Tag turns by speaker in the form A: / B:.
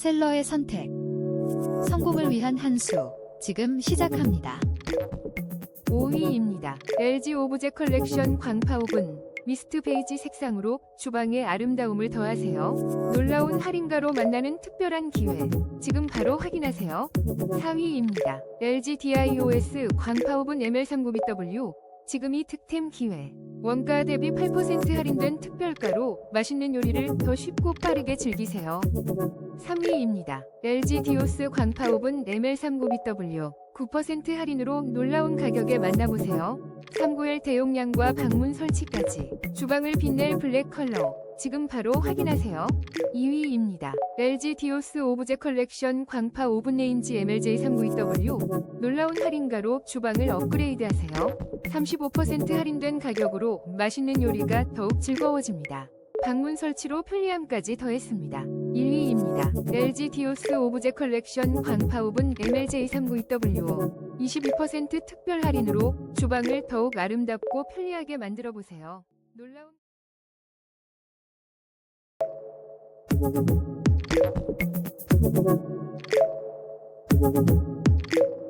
A: 셀러의 선택. 성공을 위한 한 수. 지금 시작합니다.
B: 5위입니다. LG 오브제 컬렉션 광파 오븐. 미스트 베이지 색상으로 주방의 아름다움을 더하세요. 놀라운 할인가로 만나는 특별한 기회. 지금 바로 확인하세요. 4위입니다. LG DIOS 광파 오븐 ML39BW. 지금 이 득템 기회. 원가 대비 8% 할인된 특별가로 맛있는 요리를 더 쉽고 빠르게 즐기세요. 3위입니다. LG 디오스 광파 오븐 ML39BW 9% 할인으로 놀라운 가격에 만나보세요. 391 대용량과 방문 설치까지 주방을 빛낼 블랙 컬러 지금 바로 확인하세요. 2위입니다. LG 디오스 오브제 컬렉션 광파 오븐 레인지 MLJ39EW 놀라운 할인가로 주방을 업그레이드하세요. 35% 할인된 가격으로 맛있는 요리가 더욱 즐거워집니다. 방문 설치로 편리함까지 더했습니다. 1위입니다. LG 디오스 오브제 컬렉션 광파 오븐 MLJ39EW 22% 특별 할인으로 주방을 더욱 아름답고 편리하게 만들어 보세요. 놀라운
C: Thank you.